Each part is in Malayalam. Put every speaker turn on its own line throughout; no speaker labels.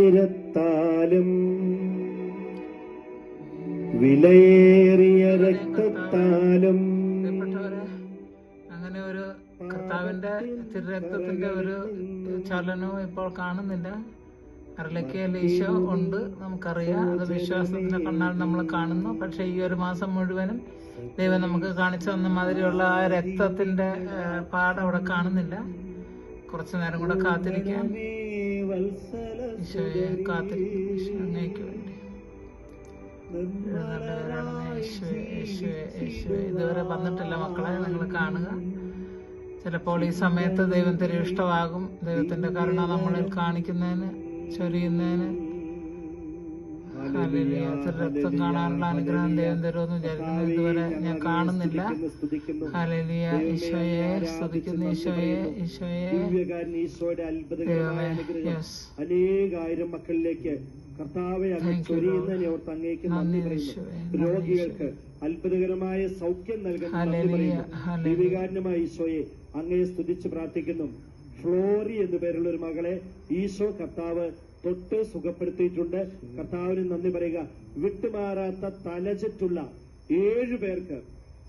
അർദ്ധശരീരത്താലും വിലയേറിയ രക്തത്താലും
അങ്ങനെ ഒരു കർത്താവിന്റെ തിരുരക്തത്തിന്റെ ഒരു ചലനവും ഇപ്പോൾ കാണുന്നില്ല. അരലക്കയിൽ ഈശോ ഉണ്ട് നമുക്കറിയാം. അത് വിശ്വാസത്തിന്റെ കണ്ണാൽ നമ്മൾ കാണുന്നു. പക്ഷെ ഈ ഒരു മാസം മുഴുവനും ദൈവം നമുക്ക് കാണിച്ചു തന്ന മാതിരിയുള്ള ആ രക്തത്തിന്റെ പാട് അവിടെ കാണുന്നില്ല. കുറച്ചു നേരം കൂടെ കാത്തിരിക്കാം. അങ്ങേക്ക് വേണ്ടി. ഇതുവരെ വന്നിട്ടില്ല മക്കളെ നിങ്ങൾ കാണുക. ചിലപ്പോൾ ഈ സമയത്ത് ദൈവം തിരി ഇഷ്ടമാകും ദൈവത്തിന്റെ കരുണ നമ്മളിൽ കാണിക്കുന്നതിന് ചൊരിയുന്നതിന്. ഹല്ലേലൂയ. രക്തം കാണാനുള്ള അനുഗ്രഹം ദൈവം തരുമെന്ന് വിചാരിക്കുന്നു. ഇതുവരെ ഞാൻ കാണുന്നില്ല. ഹല്ലേലൂയ. ഈശോയെ സ്തുതിക്കുന്നു. ഈശോയെ ഈശോയെ.
ഈശോയുടെ അത്ഭുതകരമായ അനുഗ്രഹം അനേകായിരം മക്കളിലേക്ക് കർത്താവെ അങ്ങ് ചൊരിയുന്നതിനെ അങ്ങേക്ക് നന്ദി പറയുന്നു. രോഗികൾക്ക് അത്ഭുതകരമായ സൗഖ്യം നൽകാൻ നന്ദി പറയുന്നു.
ഹല്ലേലൂയ.
ഈശോയെ അങ്ങയെ സ്തുതിച്ച് പ്രാർത്ഥിക്കുന്നു. ഫ്ലോറി എന്നു പേരുള്ള ഒരു മകളെ ഈശോ കർത്താവ് തൊട്ട് സുഖപ്പെടുത്തിയിട്ടുണ്ട്. കർത്താവിന് നന്ദി പറയുക. വിട്ടുമാറാത്ത തലചുറ്റുള്ള ഏഴു പേർക്ക്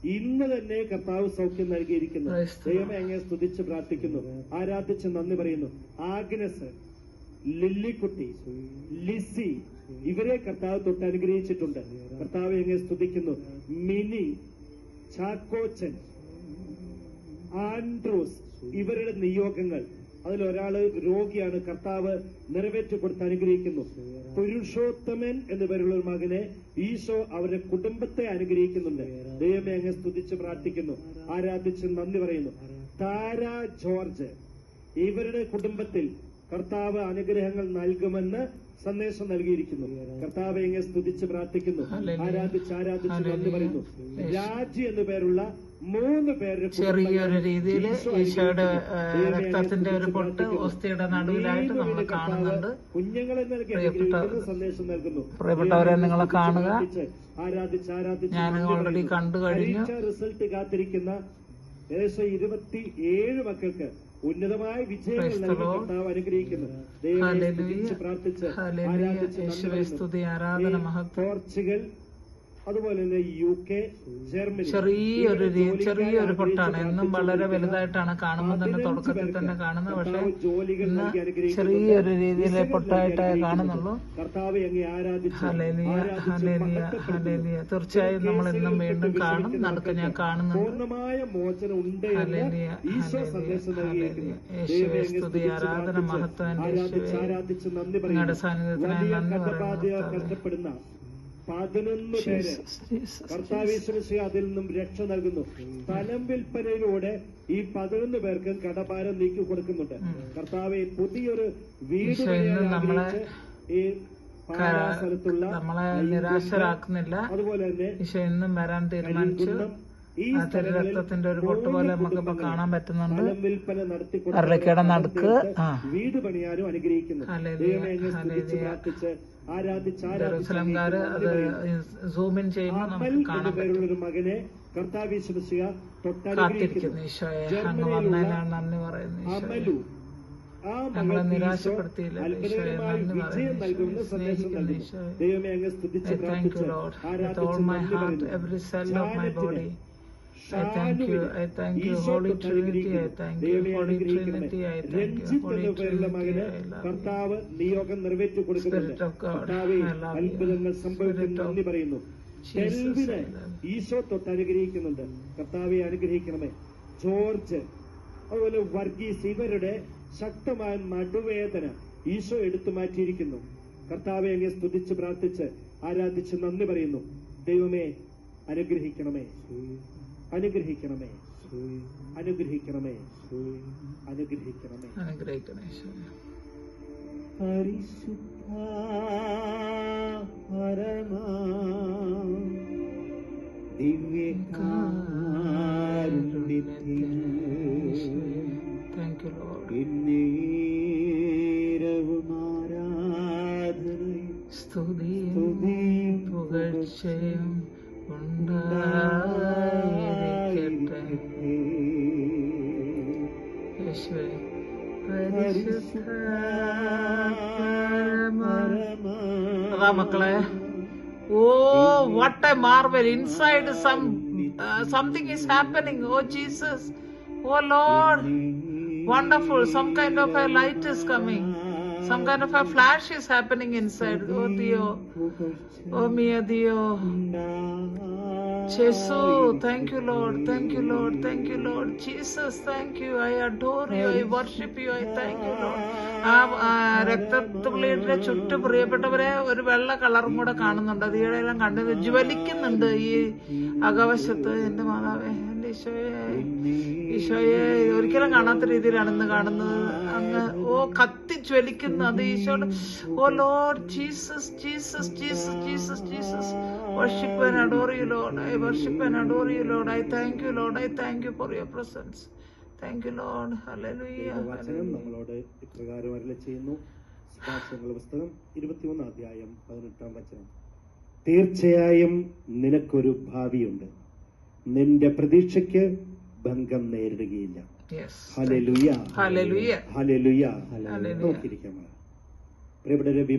ഇന്ന് തന്നെ കർത്താവ് സൗഖ്യം നൽകിയിരിക്കുന്നു. ദൈവമേ അങ്ങയെ സ്തുതിച്ച് പ്രാർത്ഥിക്കുന്നു. ആരാധിച്ച് നന്ദി പറയുന്നു. ആഗ്നസ് ലില്ലിക്കുട്ടി ലിസി ഇവരെ കർത്താവ് തൊട്ട് അനുഗ്രഹിച്ചിട്ടുണ്ട്. കർത്താവ് എങ്ങനെ സ്തുതിക്കുന്നു. മിനി ചാക്കോച്ചൻ ആൻഡ്രൂസ് ഇവരുടെ നിയോഗങ്ങൾ. അതിലൊരാൾ രോഗിയാണ് കർത്താവ് നിറവേറ്റി കൊടുത്ത് അനുഗ്രഹിക്കുന്നു. പുരുഷോത്തമൻ എന്ന് പേരുള്ള ഒരു മകനെ ഈശോ അവരുടെ കുടുംബത്തെ അനുഗ്രഹിക്കുന്നുണ്ട്. ദൈവമേ അങ്ങ് സ്തുതിച്ച് പ്രാർത്ഥിക്കുന്നു. ആരാധിച്ച് നന്ദി പറയുന്നു. താര ജോർജ് ഇവരുടെ കുടുംബത്തിൽ കർത്താവ് അനുഗ്രഹങ്ങൾ നൽകുമെന്ന് സന്ദേശം നൽകിയിരിക്കുന്നു. കർത്താവ് എങ്ങനെ സ്തുതിച്ച് പ്രാർത്ഥിക്കുന്നു. ആരാധിച്ച് ആരാധിച്ച് നന്ദി പറയുന്നു. രാജി എന്ന് പേരുള്ള
ചെറിയൊരു രീതിയിൽ
ഈശോ
ഈശോയുടെ രക്തത്തിന്റെ ഒരു പൊട്ട്. ഒസ്തിയുടെ നടുവിലായിട്ട് നമ്മൾ കാണുന്നുണ്ട്. പ്രിയപ്പെട്ടവരെ നിങ്ങളെ കാണുക. ഞാൻ ഓൾറെഡി കണ്ടു കഴിഞ്ഞു.
റിസൾട്ട് കാത്തിരിക്കുന്ന ഏകദേശം ഇരുപത്തി ഏഴ് മക്കൾക്ക് ഉന്നതമായ വിജയങ്ങൾ അനുഗ്രഹിക്കുന്നു. പ്രാർത്ഥിച്ച്. ആരാധിച്ച് പോർച്ചുഗൽ അതുപോലെ തന്നെ യു കെ ജർമ്മനി
ചെറിയൊരു ചെറിയൊരു പൊട്ടാണ്. എന്നും വളരെ വലുതായിട്ടാണ് കാണുമ്പോൾ തന്നെ തുടക്കത്തിൽ തന്നെ കാണുന്നത്. പക്ഷെ. ചെറിയൊരു രീതിയിലെ പൊട്ടായിട്ടേ കാണുന്നുള്ളൂ. തീർച്ചയായും നമ്മൾ ഇന്നും വീണ്ടും കാണും നടക്ക ഞാൻ കാണുന്നുണ്ട്. ആരാധന, മഹത്വം. നിങ്ങളുടെ സാന്നിധ്യത്തിനായി നന്ദി പറയുന്നു
പതിനൊന്ന് പേര്
ജീസസ്,
അതിൽ നിന്നും രക്ഷ നൽകുന്നു. സ്ഥലം വിൽപ്പനയിലൂടെ ഈ പതിനൊന്ന് പേർക്ക് കടഭാരം നീക്കി കൊടുക്കുന്നുണ്ട്. കർത്താവ് പുതിയൊരു വീട് ഈ
നമ്മളെ നിരാശരാക്കുന്നില്ല.
അതുപോലെ തന്നെ
ഇന്നും വരാൻ തീരുമാനിച്ചു. രക്തത്തിന്റെ ഒരു പൊട്ട് പോലെ നമുക്കിപ്പോ കാണാൻ പറ്റുന്നുണ്ട്. അരളിക്കയുടെ നടുക്ക് ആ.
വീട് പണിയാനും അനുഗ്രഹിക്കുന്നു.
ജെറുസലംകാര് അത് സൂം ഇൻ ചെയ്യുമ്പോൾ നമുക്ക് കാണാൻ പറ്റും.
മകനെ
കാത്തിരിക്കുന്നു ഈശോയെ. അങ്ങ് വന്നതിനാണ് നന്ദി പറയുന്നു ഈശോയെ. ഞങ്ങളെ നിരാശപ്പെടുത്തിയില്ല. ഈശോയെ നന്ദി സ്നേഹിക്കുന്നു ഈശോയെ. I thank you, I thank you, Holy Trinity, I thank you, Holy Trinity, I thank you, Holy Trinity.
കർത്താവ് നിയോഗം നിറവേറ്റി കൊടുക്കുന്നുണ്ട്. കർത്താവെ. അത്ഭുതങ്ങൾ സംഭവിക്കും
Spirit of
നന്ദി പറയുന്നു.
You.
ഈശോ തൊട്ട് അനുഗ്രഹിക്കുന്നുണ്ട്. കർത്താവെ അനുഗ്രഹിക്കണമേ. ജോർജ് അതുപോലെ വർഗീസ് ഇവരുടെ ശക്തമായ നടുവേദന ഈശോ എടുത്തു മാറ്റിയിരിക്കുന്നു. കർത്താവെ അങ്ങെ സ്തുതിച്ച് പ്രാർത്ഥിച്ച് ആരാധിച്ച് നന്ദി പറയുന്നു. ദൈവമേ അനുഗ്രഹിക്കണമേ. അനുഗ്രഹിക്കണമേ. അനുഗ്രഹിക്കണമേ. അനുഗ്രഹിക്കണമേ.
അനുഗ്രഹിക്കണേ
പരിശുദ്ധ പരമാ ദിവ്യകാരുണ്യത്തിൽ. എന്നേരവും ആരാധനയും
സ്തുതിയും പുകഴ്ചയും ഉണ്ടായിരിക്കട്ടെ Oh, what a marvel. Inside some uh, something is happening. Oh, Jesus. Oh, Lord. Wonderful. Some kind of a light is coming. Some kind of a flash is happening inside. Oh Dio, oh mia Dio. Jesus, thank you, Lord. Thank you, Lord. Thank you, Lord. Jesus, thank you. I adore you. I worship you. I thank you, Lord. ആ രക്തത്തുള്ളിയുടെ ചുറ്റും പ്രിയപ്പെട്ടവരെ ഒരു വെള്ള കളറും കൂടെ കാണുന്നുണ്ട് അത് എല്ലാം കണ്ടത് ജ്വലിക്കുന്നുണ്ട് ഈ അകവശത്ത് എന്റെ മാതാവേ ഈശോയെ. ഈശോയെ ഒരിക്കലും കാണാത്ത രീതിയിലാണ് ഇന്ന് കാണുന്നത്. അങ്ങ് ഓ കത്തി ജ്വലിക്കുന്നു അത് ഈശോയുടെ. O Lord Jesus Jesus Jesus Jesus Jesus worship and adore you Lord I worship and adore you Lord I thank you Lord I thank you for your presence thank you Lord hallelujah
നമ്മളോട് ഇപ്രകാരം അരളി ചെയ്യുന്നു. സുഭാഷങ്ങളുടെ പുസ്തകം ഇരുപത്തിയൊന്ന് അധ്യായം പതിനെട്ടാം വചനം. തീർച്ചയായും നിനക്കൊരു ഭാവിയുണ്ട്. നിന്റെ പ്രതീക്ഷയ്ക്ക് ഭംഗം നേരിടുകയില്ല.
ഹലലുയ
ഹലലുയ
ഹല്ലേലൂയ.
നോക്കിയിരിക്കാം. പ്രിയപ്പെട്ട